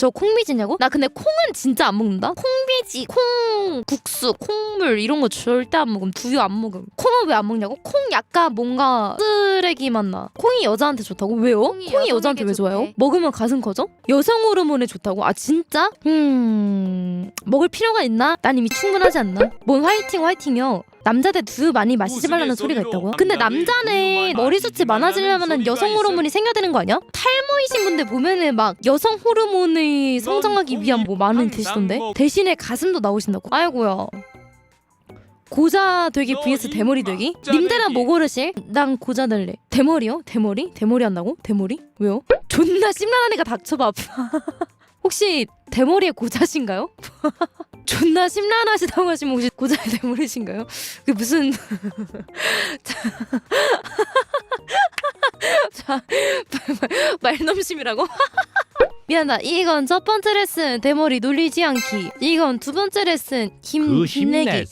저 콩비지냐고? 나 근데 콩은 진짜 안 먹는다. 콩비지, 콩 국수, 콩물 이런 거 절대 안 먹음. 두유 안 먹음. 콩은 왜 안 먹냐고? 콩 약간 뭔가 쓰레기 맛 나. 콩이 여자한테 좋다고? 왜요? 콩이 콩이, 여자한테 왜 좋아요? 좋대. 먹으면 가슴 커져? 여성 호르몬에 좋다고? 아 진짜? 음 먹을 필요가 있나? 난 이미 충분하지 않나? 뭔 화이팅 화이팅이요? 남자들 두유 많이 마시지 말라는 소리가 있다고요? 근데 남자는 머리숱이 많아지려면 여성 호르몬이 생겨야 되는 거 아니야? 탈 모이신 분들 보면은 막 여성 호르몬을 성장하기 위한 뭐 많은 드시던데 대신에 가슴도 나오신다고 아이고야 고자 되기 vs 대머리 되기? 님들은 뭐 고르실? 난 고자 될래 대머리요? 대머리? 대머리 한다고? 대머리? 왜요? 존나 심란한 애가 닥쳐봐 혹시 대머리에 고자신가요? 존나 심란하시다고 하시면 혹시 고자의 대머리신가요? 그 무슨 자, 말- 말넘심이라고? 미안하다. 이건 첫 번째 레슨 대머리 놀리지 않기. 이건 두 번째 레슨 힘 그 힘내기. 힘내